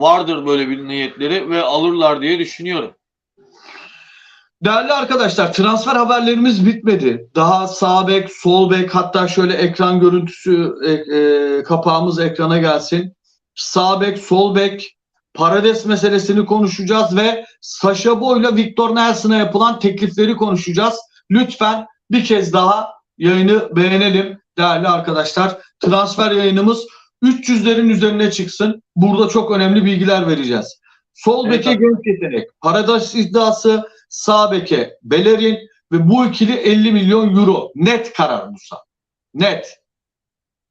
vardır böyle bir niyetleri ve alırlar diye düşünüyorum. Değerli arkadaşlar transfer haberlerimiz bitmedi. Daha sağ bek, sol bek hatta şöyle ekran görüntüsü e, e, kapağımız ekrana gelsin. Sağ bek, sol bek, Parades meselesini konuşacağız ve Sasha Boy'la Victor Nelson'a yapılan teklifleri konuşacağız. Lütfen bir kez daha yayını beğenelim değerli arkadaşlar. Transfer yayınımız 300'lerin üzerine çıksın. Burada çok önemli bilgiler vereceğiz. Sol Evet, beke genç yetenek. Parades iddiası sağ beke Bellerin ve bu ikili 50 milyon euro. Net karar Musa. Net.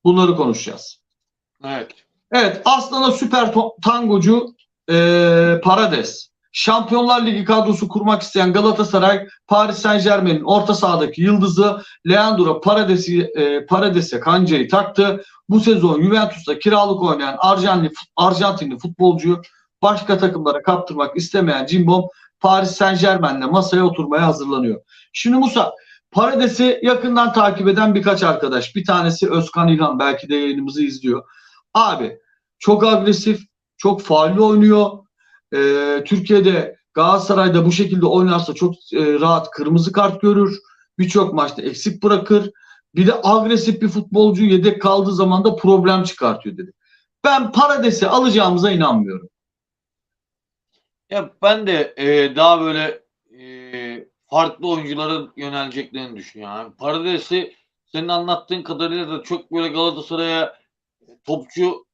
Bunları konuşacağız. Evet. Evet Aslan'a süper tangocu eee, Parades. Şampiyonlar Ligi kadrosu kurmak isteyen Galatasaray, Paris Saint Germain'in orta sahadaki yıldızı Leandro Parades'i eee, Parades'e kancayı taktı. Bu sezon Juventus'ta kiralık oynayan Arjantinli, Arjantinli futbolcuyu başka takımlara kaptırmak istemeyen Cimbom Paris Saint Germain'le masaya oturmaya hazırlanıyor. Şimdi Musa Parades'i yakından takip eden birkaç arkadaş. Bir tanesi Özkan İlhan belki de yayınımızı izliyor. Abi çok agresif, çok faalli oynuyor. Ee, Türkiye'de Galatasaray'da bu şekilde oynarsa çok e, rahat kırmızı kart görür. Birçok maçta eksik bırakır. Bir de agresif bir futbolcu yedek kaldığı zaman da problem çıkartıyor dedi. Ben Parades'i alacağımıza inanmıyorum. Ya ben de e, daha böyle e, farklı oyunculara yöneleceklerini düşünüyorum. Yani Parades'i senin anlattığın kadarıyla da çok böyle Galatasaray'a topçu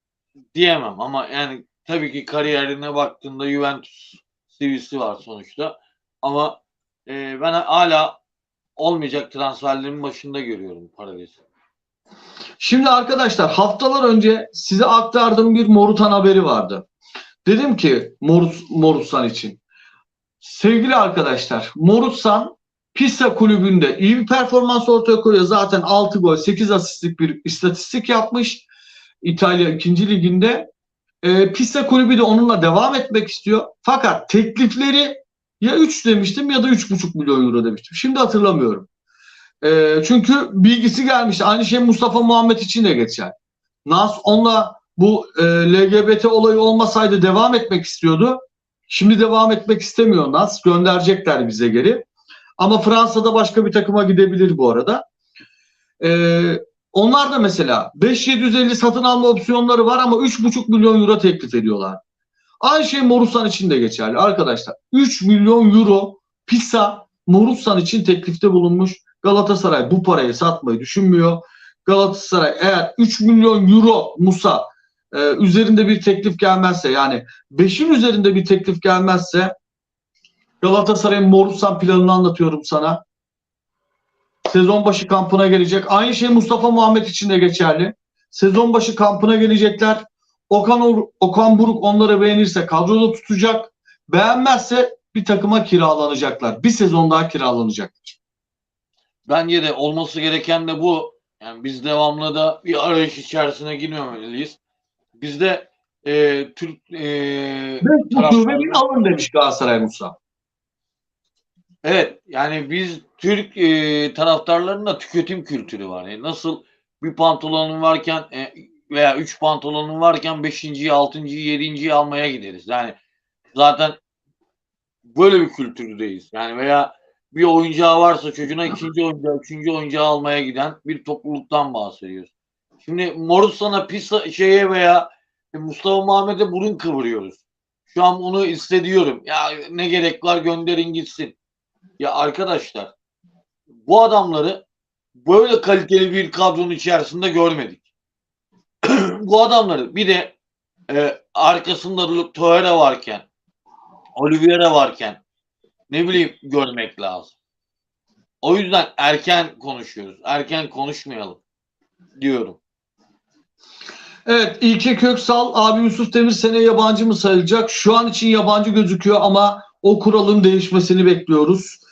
diyemem ama yani tabii ki kariyerine baktığında Juventus CV'si var sonuçta. Ama e, ben hala olmayacak transferlerin başında görüyorum Parades'i. Şimdi arkadaşlar haftalar önce size aktardığım bir Morutan haberi vardı. Dedim ki Morus, Morutsan için. Sevgili arkadaşlar Morutsan Pisa kulübünde iyi bir performans ortaya koyuyor. Zaten 6 gol 8 asistlik bir istatistik yapmış. İtalya 2. liginde. Ee, Pisa kulübü de onunla devam etmek istiyor. Fakat teklifleri ya 3 demiştim ya da 3,5 milyon euro demiştim. Şimdi hatırlamıyorum. Ee, çünkü bilgisi gelmişti. Aynı şey Mustafa Muhammed için de geçer. Nas onunla bu e, LGBT olayı olmasaydı devam etmek istiyordu. Şimdi devam etmek istemiyor Nas. Gönderecekler bize geri. Ama Fransa'da başka bir takıma gidebilir bu arada. Ee, onlar da mesela 5750 satın alma opsiyonları var ama 3,5 milyon euro teklif ediyorlar. Aynı şey Morusan için de geçerli arkadaşlar. 3 milyon euro Pisa Morusan için teklifte bulunmuş. Galatasaray bu parayı satmayı düşünmüyor. Galatasaray eğer 3 milyon euro Musa e, üzerinde bir teklif gelmezse yani 5'in üzerinde bir teklif gelmezse Galatasaray'ın Morusan planını anlatıyorum sana. Sezon başı kampına gelecek. Aynı şey Mustafa Muhammed için de geçerli. Sezon başı kampına gelecekler. Okan, Or- Okan Buruk onları beğenirse kadroda tutacak. Beğenmezse bir takıma kiralanacaklar. Bir sezon daha kiralanacaklar. Bence de olması gereken de bu. Yani biz devamlı da bir arayış içerisine girmemeliyiz. Bizde e, Türk e, taraftarı- alın demiş Galatasaray Musa. Evet yani biz Türk e, taraftarlarının da tüketim kültürü var. Yani nasıl bir pantolonun varken e, veya üç pantolonun varken beşinciyi, altıncıyı, yedinciyi almaya gideriz. Yani zaten böyle bir kültürdeyiz. Yani veya bir oyuncağı varsa çocuğuna ikinci oyuncağı, üçüncü oyuncağı almaya giden bir topluluktan bahsediyoruz. Şimdi Morusan'a, Pisa şeye veya Mustafa Muhammed'e burun kıvırıyoruz. Şu an onu hissediyorum. Ya ne gerek var gönderin gitsin. Ya arkadaşlar bu adamları böyle kaliteli bir kadronun içerisinde görmedik. bu adamları bir de e, arkasında Torreira varken Oliveira varken ne bileyim görmek lazım. O yüzden erken konuşuyoruz. Erken konuşmayalım diyorum. Evet İlke Köksal abi Yusuf Demir sene yabancı mı sayılacak? Şu an için yabancı gözüküyor ama o kuralın değişmesini bekliyoruz.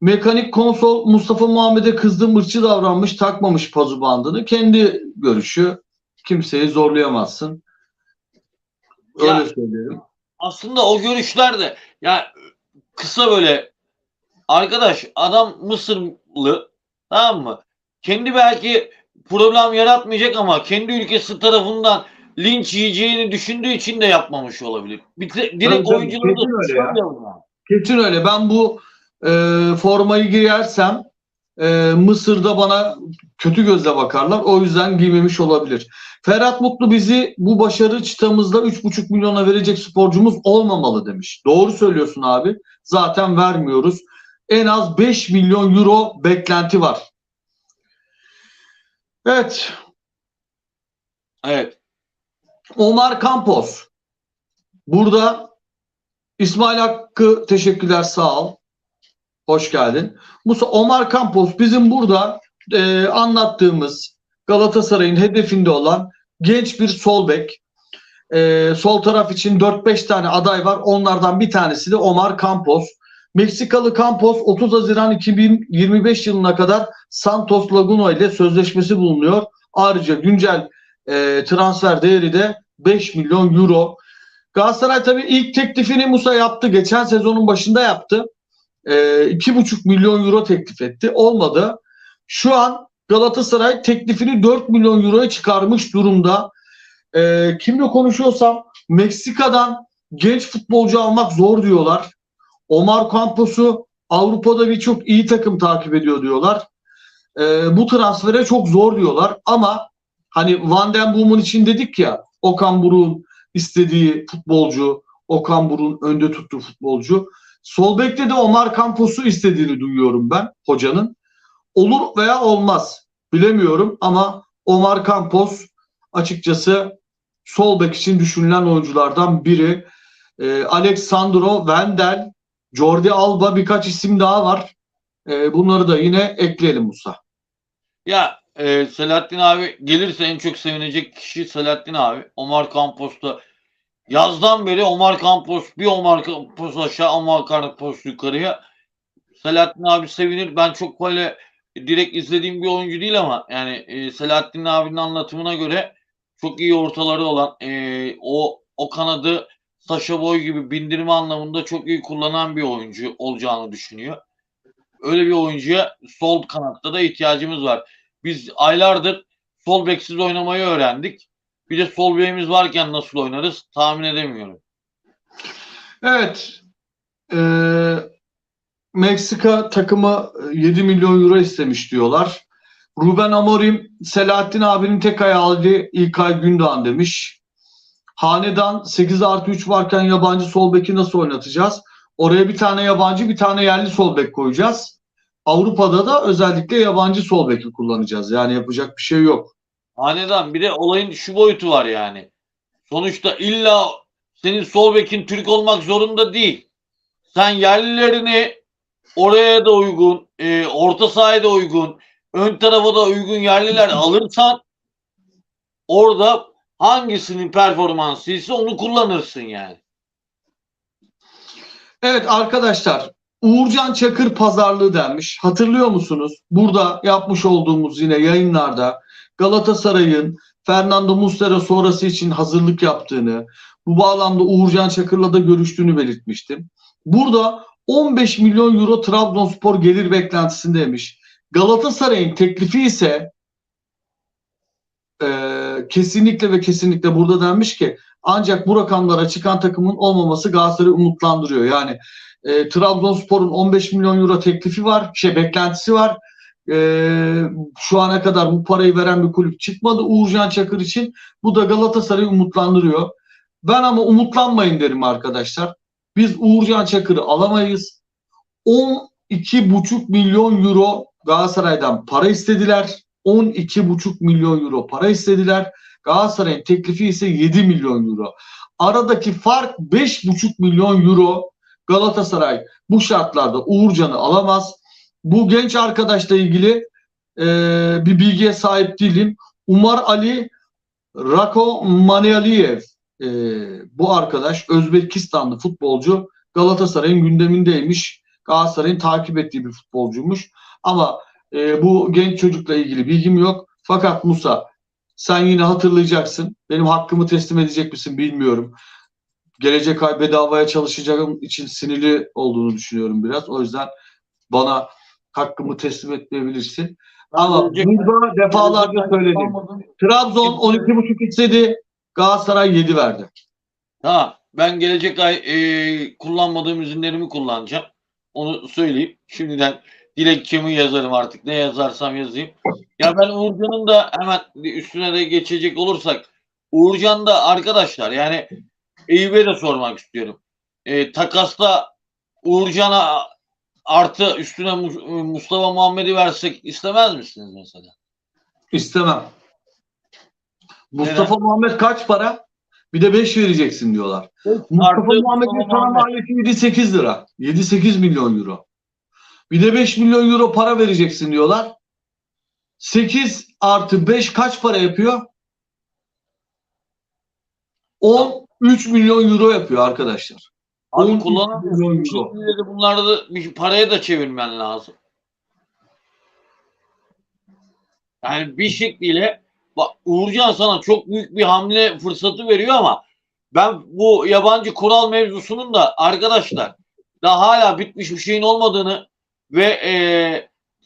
Mekanik konsol Mustafa Muhammed'e kızdı mırçı davranmış takmamış pazu bandını. Kendi görüşü. Kimseyi zorlayamazsın. Öyle Ya- söyleyelim. aslında o görüşler de ya kısa böyle arkadaş adam Mısırlı tamam mı? Kendi belki problem yaratmayacak ama kendi ülkesi tarafından linç yiyeceğini düşündüğü için de yapmamış olabilir. Bir direkt oyuncuları da öyle ya. Kesin öyle. Ben bu e, formayı giyersem e, Mısır'da bana kötü gözle bakarlar. O yüzden giymemiş olabilir. Ferhat Mutlu bizi bu başarı çıtamızda 3,5 milyona verecek sporcumuz olmamalı demiş. Doğru söylüyorsun abi. Zaten vermiyoruz. En az 5 milyon euro beklenti var. Evet. Evet. Omar Campos. Burada İsmail Hakkı teşekkürler sağ ol. Hoş geldin. Musa Omar Campos bizim burada e, anlattığımız Galatasaray'ın hedefinde olan genç bir sol bek. E, sol taraf için 4-5 tane aday var. Onlardan bir tanesi de Omar Campos. Meksikalı Campos 30 Haziran 2025 yılına kadar Santos Laguna ile sözleşmesi bulunuyor. Ayrıca güncel e, transfer değeri de 5 milyon euro. Galatasaray tabii ilk teklifini Musa yaptı. Geçen sezonun başında yaptı. E, 2,5 milyon euro teklif etti. Olmadı. Şu an Galatasaray teklifini 4 milyon euroya çıkarmış durumda. E, kimle konuşuyorsam Meksika'dan genç futbolcu almak zor diyorlar. Omar Campos'u Avrupa'da birçok iyi takım takip ediyor diyorlar. E, bu transfere çok zor diyorlar ama hani Van den Boom'un için dedik ya Okan Buruk'un istediği futbolcu, Okan Buruk'un önde tuttuğu futbolcu. Sol bekte de Omar Campos'u istediğini duyuyorum ben hocanın. Olur veya olmaz bilemiyorum ama Omar Campos açıkçası sol bek için düşünülen oyunculardan biri. Ee, Alexandro Wendel, Jordi Alba birkaç isim daha var. Ee, bunları da yine ekleyelim Musa. Ya e, Selahattin abi gelirse en çok sevinecek kişi Selahattin abi. Omar Campos'ta yazdan beri Omar Campos bir Omar Campos aşağı Omar Campos yukarıya. Selahattin abi sevinir. Ben çok böyle direkt izlediğim bir oyuncu değil ama yani e, Selahattin abinin anlatımına göre çok iyi ortaları olan e, o o kanadı Saşa Boy gibi bindirme anlamında çok iyi kullanan bir oyuncu olacağını düşünüyor. Öyle bir oyuncuya sol kanatta da ihtiyacımız var. Biz aylardır sol beksiz oynamayı öğrendik. Bir de sol bekimiz varken nasıl oynarız tahmin edemiyorum. Evet. Ee, Meksika takımı 7 milyon euro istemiş diyorlar. Ruben Amorim, Selahattin abinin tek hayali İlkay Gündoğan demiş. Hanedan 8 artı 3 varken yabancı sol beki nasıl oynatacağız? Oraya bir tane yabancı bir tane yerli sol bek koyacağız. Avrupa'da da özellikle yabancı sol beki kullanacağız. Yani yapacak bir şey yok. Hanedan bir de olayın şu boyutu var yani. Sonuçta illa senin sol bekin Türk olmak zorunda değil. Sen yerlilerini oraya da uygun, e, orta sahaya da uygun, ön tarafa da uygun yerliler alırsan orada hangisinin performansı ise onu kullanırsın yani. Evet arkadaşlar Uğurcan Çakır pazarlığı denmiş. Hatırlıyor musunuz? Burada yapmış olduğumuz yine yayınlarda Galatasaray'ın Fernando Muslera sonrası için hazırlık yaptığını, bu bağlamda Uğurcan Çakır'la da görüştüğünü belirtmiştim. Burada 15 milyon euro Trabzonspor gelir beklentisindeymiş. Galatasaray'ın teklifi ise e, kesinlikle ve kesinlikle burada denmiş ki ancak bu rakamlara çıkan takımın olmaması Galatasaray'ı umutlandırıyor. Yani e, Trabzonspor'un 15 milyon euro teklifi var, şey beklentisi var. E, şu ana kadar bu parayı veren bir kulüp çıkmadı Uğurcan Çakır için. Bu da Galatasaray'ı umutlandırıyor. Ben ama umutlanmayın derim arkadaşlar. Biz Uğurcan Çakır'ı alamayız. 12,5 milyon euro Galatasaray'dan para istediler. 12,5 milyon euro para istediler. Galatasaray'ın teklifi ise 7 milyon euro. Aradaki fark 5,5 milyon euro. Galatasaray bu şartlarda Uğurcan'ı alamaz. Bu genç arkadaşla ilgili e, bir bilgiye sahip değilim. Umar Ali Rako Manialiyev e, bu arkadaş Özbekistanlı futbolcu Galatasaray'ın gündemindeymiş. Galatasaray'ın takip ettiği bir futbolcuymuş. Ama e, bu genç çocukla ilgili bilgim yok. Fakat Musa sen yine hatırlayacaksın. Benim hakkımı teslim edecek misin bilmiyorum. Gelecek ay bedavaya çalışacağım için sinirli olduğunu düşünüyorum biraz. O yüzden bana hakkımı teslim etmeyebilirsin. Ama burada defalarca söyledim. Trabzon 12,5 istedi. Galatasaray 7 verdi. Ha, ben gelecek ay e, kullanmadığım ürünlerimi kullanacağım. Onu söyleyeyim. Şimdiden dilekçemi yazarım artık. Ne yazarsam yazayım. Ya ben Uğurcan'ın da hemen üstüne de geçecek olursak Uğurcan da arkadaşlar yani Eyüp'e de sormak istiyorum. E, takasta Uğurcan'a artı üstüne Mu- Mustafa Muhammed'i versek istemez misiniz mesela? İstemem. Mustafa Muhammed kaç para? Bir de 5 vereceksin diyorlar. Mustafa Artı Muhammed'in Mustafa sana Muhammed. maliyeti 7-8 lira. 7-8 milyon euro. Bir de 5 milyon euro para vereceksin diyorlar. 8 artı 5 kaç para yapıyor? 13 milyon euro yapıyor arkadaşlar. Abi 13 kullanamıyorsun. de bunları da bir paraya da çevirmen lazım. Yani bir şekliyle bak Uğurcan sana çok büyük bir hamle fırsatı veriyor ama ben bu yabancı kural mevzusunun da arkadaşlar daha hala bitmiş bir şeyin olmadığını ve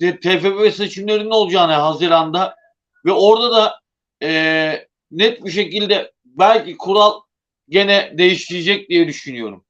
e, TFF seçimlerinin olacağını Haziran'da ve orada da e, net bir şekilde belki kural gene değişecek diye düşünüyorum.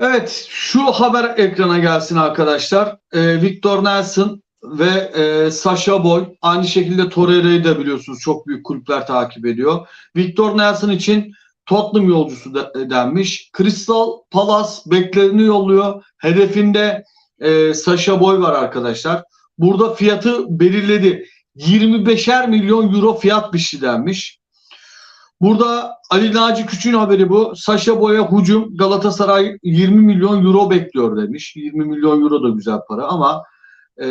Evet, şu haber ekrana gelsin arkadaşlar. Ee, Victor Nelson ve e, Sasha Boy aynı şekilde Torreira'yı da biliyorsunuz çok büyük kulüpler takip ediyor. Victor Nelson için Tottenham yolcusu da, denmiş. Crystal Palace beklerini yolluyor. Hedefinde e, Sasha Boy var arkadaşlar. Burada fiyatı belirledi. 25'er milyon euro fiyat biçti denmiş. Burada Ali Naci Küçük'ün haberi bu. Saşa Boy'a hücum Galatasaray 20 milyon euro bekliyor demiş. 20 milyon euro da güzel para ama e,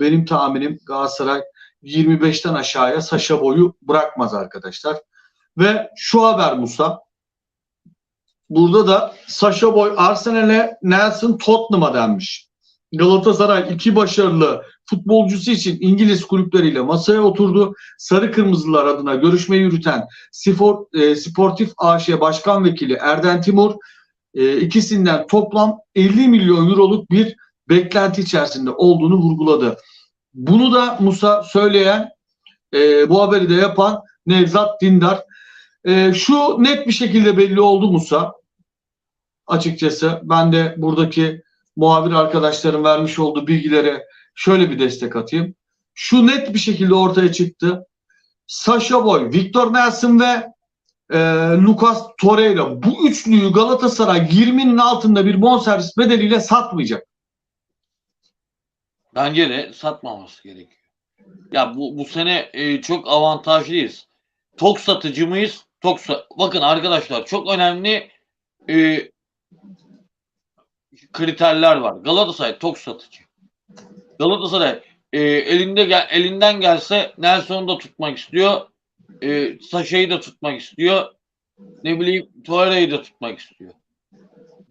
benim tahminim Galatasaray 25'ten aşağıya Saşa Boy'u bırakmaz arkadaşlar. Ve şu haber Musa. Burada da Saşa Boy Arsenal'e Nelson Tottenham'a denmiş. Galatasaray iki başarılı futbolcusu için İngiliz kulüpleriyle masaya oturdu. Sarı Kırmızılar adına görüşme yürüten Spor, e, Sportif AŞ Başkan Vekili Erden Timur e, ikisinden toplam 50 milyon euroluk bir beklenti içerisinde olduğunu vurguladı. Bunu da Musa söyleyen, e, bu haberi de yapan Nevzat Dindar. E, şu net bir şekilde belli oldu Musa. Açıkçası ben de buradaki muhabir arkadaşların vermiş olduğu bilgilere şöyle bir destek atayım. Şu net bir şekilde ortaya çıktı. Sasha Boy, Victor Nelson ve e, Lucas Torreira bu üçlüyü Galatasaray 20'nin altında bir bonservis bedeliyle satmayacak. Bence de satmaması gerekiyor. Ya bu bu sene e, çok avantajlıyız. Tok satıcı mıyız? Tok sa- Bakın arkadaşlar çok önemli e, kriterler var. Galatasaray tok satıcı. Galatasaray e, elinde gel, elinden gelse Nelson'u da tutmak istiyor. E, Saşa'yı da tutmak istiyor. Ne bileyim Torreira'yı da tutmak istiyor.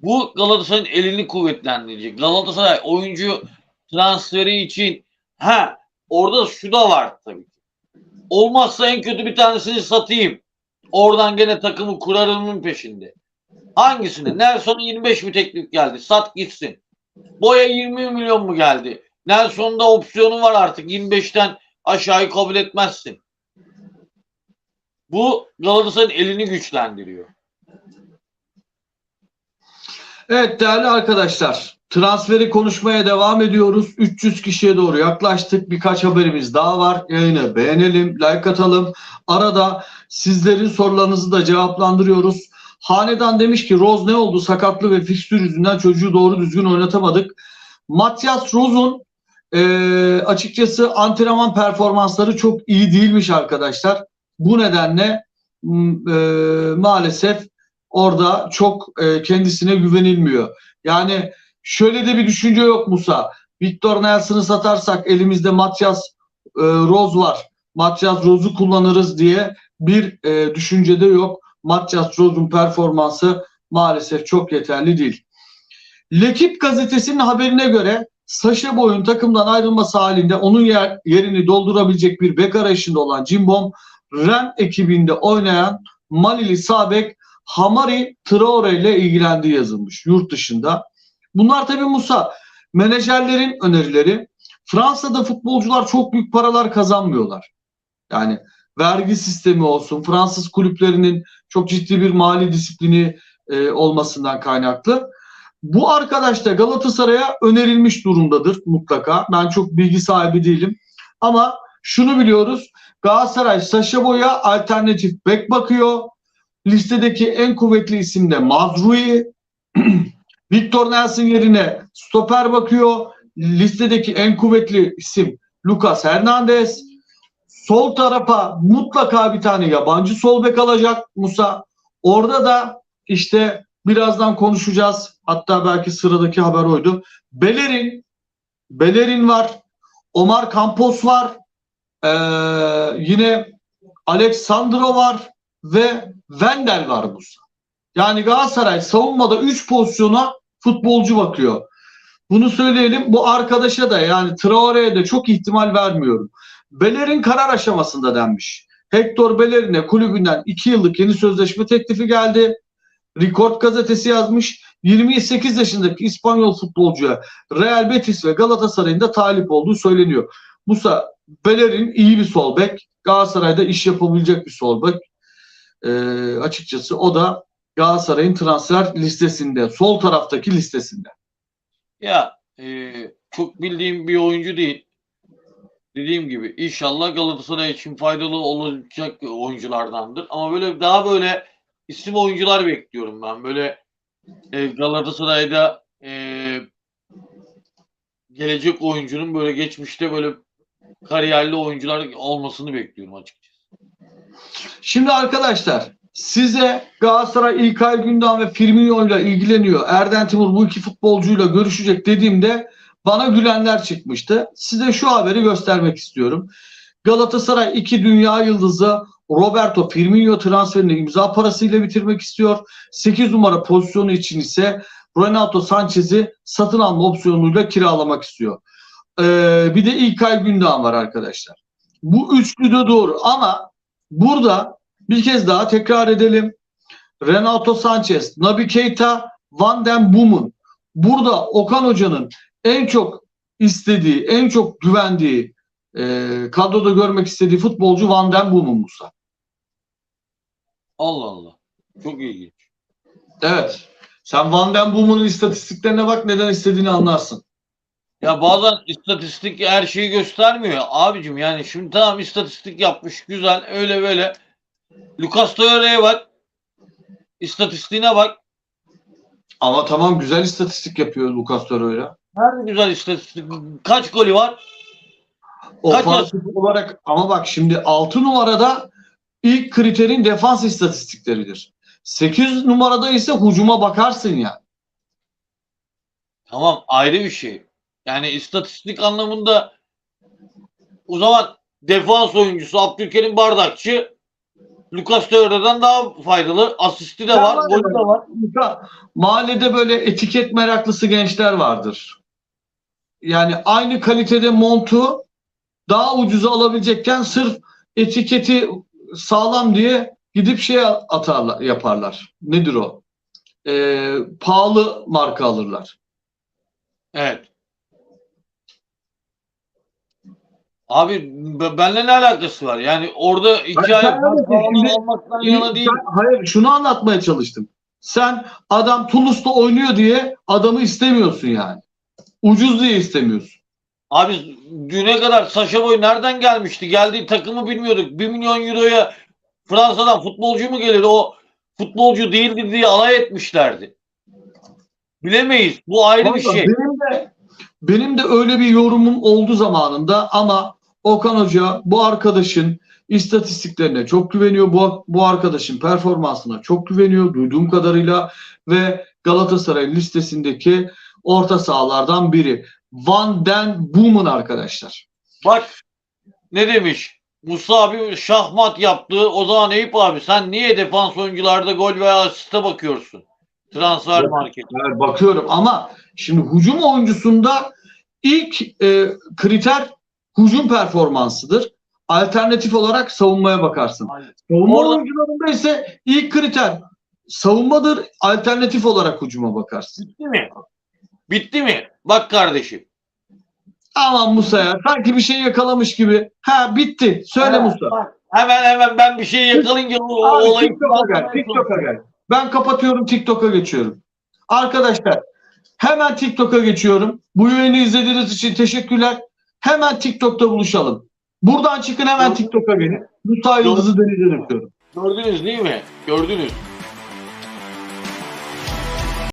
Bu Galatasaray'ın elini kuvvetlendirecek. Galatasaray oyuncu transferi için ha orada şu da var tabii. ki. Olmazsa en kötü bir tanesini satayım. Oradan gene takımı kurarımın peşinde. Hangisini? Nelson'a 25 mi teklif geldi? Sat gitsin. Boya 20 milyon mu geldi? Nelson'da opsiyonu var artık. 25'ten aşağıyı kabul etmezsin. Bu Galatasaray'ın elini güçlendiriyor. Evet değerli arkadaşlar transferi konuşmaya devam ediyoruz. 300 kişiye doğru yaklaştık. Birkaç haberimiz daha var. Yayını beğenelim, like atalım. Arada sizlerin sorularınızı da cevaplandırıyoruz. Hanedan demiş ki Roz ne oldu? Sakatlı ve fikstür yüzünden çocuğu doğru düzgün oynatamadık. Matias Roz'un e, açıkçası antrenman performansları çok iyi değilmiş arkadaşlar. Bu nedenle e, maalesef orada çok e, kendisine güvenilmiyor. Yani şöyle de bir düşünce yok Musa. Victor Nelson'ı satarsak elimizde Matias e, Rose var. Matias Rose'u kullanırız diye bir e, düşünce de yok. Matias Rose'un performansı maalesef çok yeterli değil. Lekip gazetesinin haberine göre Saşa Boy'un takımdan ayrılması halinde onun yer, yerini doldurabilecek bir bek arayışında olan Cimbom, Ren ekibinde oynayan Malili Sabek Hamari Traore ile ilgilendiği yazılmış yurt dışında. Bunlar tabii Musa menajerlerin önerileri. Fransa'da futbolcular çok büyük paralar kazanmıyorlar. Yani vergi sistemi olsun, Fransız kulüplerinin çok ciddi bir mali disiplini e, olmasından kaynaklı. Bu arkadaş da Galatasaray'a önerilmiş durumdadır mutlaka. Ben çok bilgi sahibi değilim. Ama şunu biliyoruz. Galatasaray Saşa Boy'a alternatif bek bakıyor. Listedeki en kuvvetli isim de Mazrui. Victor Nelson yerine stoper bakıyor. Listedeki en kuvvetli isim Lucas Hernandez. Sol tarafa mutlaka bir tane yabancı sol bek alacak Musa. Orada da işte birazdan konuşacağız. Hatta belki sıradaki haber oydu. Bellerin Bellerin var. Omar Campos var. Ee, yine Alexandro var ve Wendel var Musa. Yani Galatasaray savunmada 3 pozisyona futbolcu bakıyor. Bunu söyleyelim. Bu arkadaşa da yani Traore'ye de çok ihtimal vermiyorum. Bellerin karar aşamasında denmiş. Hector Bellerin'e kulübünden 2 yıllık yeni sözleşme teklifi geldi. Rekord gazetesi yazmış. 28 yaşındaki İspanyol futbolcuya Real Betis ve Galatasaray'ın da talip olduğu söyleniyor. Musa Bellerin iyi bir sol bek. Galatasaray'da iş yapabilecek bir sol bek. Ee, açıkçası o da Galatasaray'ın transfer listesinde, sol taraftaki listesinde. Ya e, çok bildiğim bir oyuncu değil. Dediğim gibi inşallah Galatasaray için faydalı olacak oyunculardandır. Ama böyle daha böyle isim oyuncular bekliyorum ben. Böyle e, Galatasaray'da e, gelecek oyuncunun böyle geçmişte böyle kariyerli oyuncular olmasını bekliyorum açıkçası. Şimdi arkadaşlar size Galatasaray İlkay Gündoğan ve Firmino ile ilgileniyor. Erden Timur bu iki futbolcuyla görüşecek dediğimde bana gülenler çıkmıştı. Size şu haberi göstermek istiyorum. Galatasaray iki dünya yıldızı Roberto Firmino transferini imza parasıyla bitirmek istiyor. 8 numara pozisyonu için ise Renato Sanchez'i satın alma opsiyonuyla kiralamak istiyor. Ee, bir de İlkay Gündoğan var arkadaşlar. Bu üçlü de doğru ama burada bir kez daha tekrar edelim. Renato Sanchez, Naby Keita, Van den Boom'un burada Okan Hoca'nın en çok istediği, en çok güvendiği e, kadroda görmek istediği futbolcu Van den Boom'un Musa. Allah Allah. Çok ilginç. Evet. Sen Van den Boom'un istatistiklerine bak neden istediğini anlarsın. Ya bazen istatistik her şeyi göstermiyor. Abicim yani şimdi tamam istatistik yapmış güzel öyle böyle. Lucas Torreira'ya bak. İstatistiğine bak. Ama tamam güzel istatistik yapıyor Lucas Torreira. Nerede güzel istatistik? Kaç golü var? Ofansif olarak ama bak şimdi 6 numarada ilk kriterin defans istatistikleridir. 8 numarada ise hücuma bakarsın ya. Tamam ayrı bir şey. Yani istatistik anlamında o zaman defans oyuncusu Abdülkerim Bardakçı Lucas Torreira'dan daha faydalı. Asisti de var, golü de var. Mahallede böyle etiket meraklısı gençler vardır. Yani aynı kalitede montu daha ucuza alabilecekken sırf etiketi sağlam diye gidip şey atarlar, yaparlar. Nedir o? Ee, pahalı marka alırlar. Evet. Abi be- benimle ne alakası var? Yani orada hikaye olmaktan yana değil. Sen- hayır şunu anlatmaya çalıştım. Sen adam Toulouse'da oynuyor diye adamı istemiyorsun yani. Ucuz diye istemiyorsun. Abi düne kadar Saşa Boy nereden gelmişti? Geldiği takımı bilmiyorduk. 1 milyon euroya Fransa'dan futbolcu mu gelir? O futbolcu değildi diye alay etmişlerdi. Bilemeyiz. Bu ayrı bir Vallahi şey. Benim de benim de öyle bir yorumum oldu zamanında ama Okan Hoca bu arkadaşın istatistiklerine çok güveniyor. Bu, bu arkadaşın performansına çok güveniyor duyduğum kadarıyla ve Galatasaray listesindeki orta sahalardan biri. Van den Boom'un arkadaşlar. Bak ne demiş? Musa abi şahmat yaptı. O zaman Eyüp abi sen niye defans oyuncularda gol veya asiste bakıyorsun? Transfer market. Evet, bakıyorum ama şimdi hücum oyuncusunda ilk e, kriter hücum performansıdır. Alternatif olarak savunmaya bakarsın. Savunma Orada- oyuncularında ise ilk kriter savunmadır. Alternatif olarak hücuma bakarsın. Bitti mi? Bitti mi? Bak kardeşim. Aman Musa ya. Sanki bir şey yakalamış gibi. Ha bitti. Söyle Evet, Musa. bak, Hemen hemen ben bir şey yakalayınca o, Abi olayı TikTok'a gel. TikTok'a gel. Ben kapatıyorum TikTok'a geçiyorum. Arkadaşlar hemen TikTok'a geçiyorum. Bu yayını izlediğiniz için teşekkürler. Hemen TikTok'ta buluşalım. Buradan çıkın hemen TikTok'a gelin. Musa Yıldız'ı denize döküyorum. Gördünüz değil mi? Gördünüz.